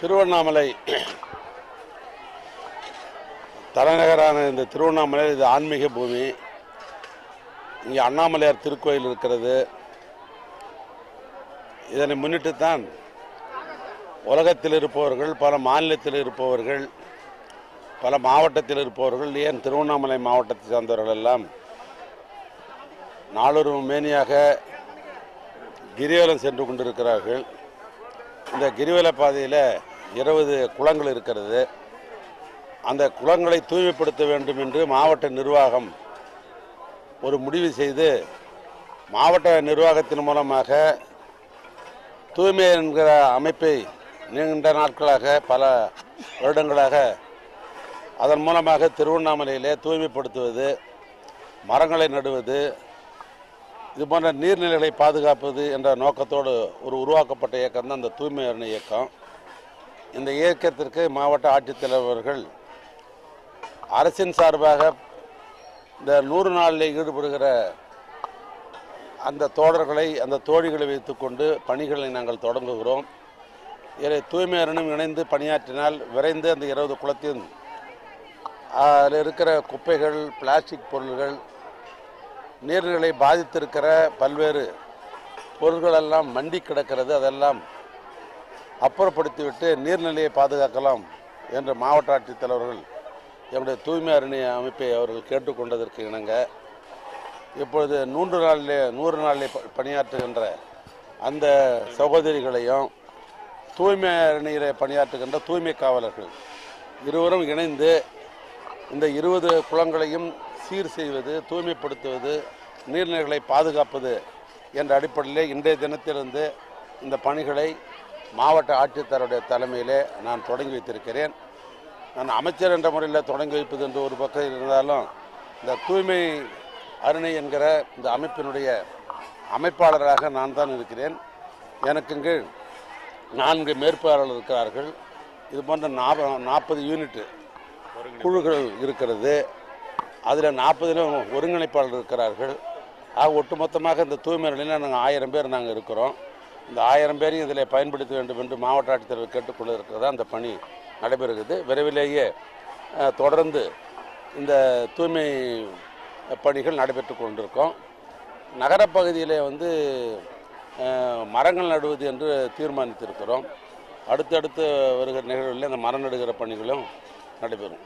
திருவண்ணாமலை தலைநகரான இந்த திருவண்ணாமலை இது ஆன்மீக பூமி. இங்கே அண்ணாமலையார் திருக்கோயில் இருக்கிறது. இதனை முன்னிட்டு தான் உலகத்தில் இருப்பவர்கள் பல மாநிலத்தில் இருப்பவர்கள் பல மாவட்டத்தில் இருப்பவர்கள் ஏன் திருவண்ணாமலை மாவட்டத்தை சார்ந்தவர்கள் எல்லாம் நாளொரு மேனியாக கிரிவலம் சென்று கொண்டிருக்கிறார்கள். இந்த கிரிவல பாதையில் இருபது குளங்கள் இருக்கிறது. அந்த குளங்களை தூய்மைப்படுத்த வேண்டும் என்று மாவட்ட நிர்வாகம் ஒரு முடிவு செய்து மாவட்ட நிர்வாகத்தின் மூலமாக தூய்மை என்கிற அமைப்பை நீண்ட நாட்களாக பல வருடங்களாக அதன் மூலமாக திருவண்ணாமலையிலே தூய்மைப்படுத்துவது மரங்களை நடுவது இது போன்ற நீர்நிலைகளை பாதுகாப்பது என்ற நோக்கத்தோடு ஒரு உருவாக்கப்பட்ட இயக்கம் தான் அந்த தூய்மை இயக்கம். இந்த இயக்கத்திற்கு மாவட்ட ஆட்சித்தலைவர்கள் அரசின் சார்பாக இந்த நூறு நாளில் ஈடுபடுகிற அந்த தோழர்களை அந்த தோழிகளை வைத்துக்கொண்டு பணிகளை நாங்கள் தொடங்குகிறோம். இதை தூய்மை இணைந்து பணியாற்றினால் விரைந்து அந்த இருபது குளத்தின் அதில் இருக்கிற குப்பைகள் பிளாஸ்டிக் பொருள்கள் நீர்நிலை பாதித்திருக்கிற பல்வேறு பொருள்களெல்லாம் மண்டி கிடக்கிறது. அதெல்லாம் அப்புறப்படுத்திவிட்டு நீர்நிலையை பாதுகாக்கலாம் என்று மாவட்ட ஆட்சித்தலைவர்கள் என்னுடைய தூய்மை அரணி அமைப்பை அவர்கள் கேட்டுக்கொண்டதற்கு இணங்க இப்பொழுது நூன்று நாளிலே நூறு நாளிலே பணியாற்றுகின்ற அந்த சகோதரிகளையும் தூய்மை அரணியிலே பணியாற்றுகின்ற தூய்மை காவலர்கள் இருவரும் இணைந்து இந்த இருபது குளங்களையும் சீர் செய்வது தூய்மைப்படுத்துவது நீர்நிலைகளை பாதுகாப்பது என்ற அடிப்படையிலே இன்றைய தினத்திலிருந்து இந்த பணிகளை மாவட்ட ஆட்சித்தருடைய தலைமையிலே நான் தொடங்கி வைத்திருக்கிறேன். நான் அமைச்சர் என்ற முறையில் தொடங்கி வைப்பது என்று ஒரு பக்கம் இருந்தாலும் இந்த தூய்மை அருணை என்கிற இந்த அமைப்பினுடைய அமைப்பாளராக நான் தான் இருக்கிறேன். எனக்கு இங்கு நான்கு மேற்பாளர்கள் இருக்கிறார்கள். இது போன்ற நாற்ப நாற்பது யூனிட்டு குழுக்கள் இருக்கிறது. அதில் நாற்பதிலும் ஒருங்கிணைப்பாளர் இருக்கிறார்கள். ஆக ஒட்டுமொத்தமாக இந்த தூய்மை நிலையில் நாங்கள் ஆயிரம் பேர் நாங்கள் இருக்கிறோம். இந்த ஆயிரம் பேரையும் இதில் பயன்படுத்த வேண்டும் என்று மாவட்ட ஆட்சித்தலைவர் கேட்டுக்கொண்டிருக்கிறதா அந்த பணி நடைபெறுகிறது. விரைவிலேயே தொடர்ந்து இந்த தூய்மை பணிகள் நடைபெற்று கொண்டிருக்கோம். நகரப்பகுதியிலே வந்து மரங்கள் நடுவது என்று தீர்மானித்திருக்கிறோம். அடுத்தடுத்து வருகிற நிகழ்வுகளில் அந்த மரம் நடுகிற பணிகளும் நடைபெறும்.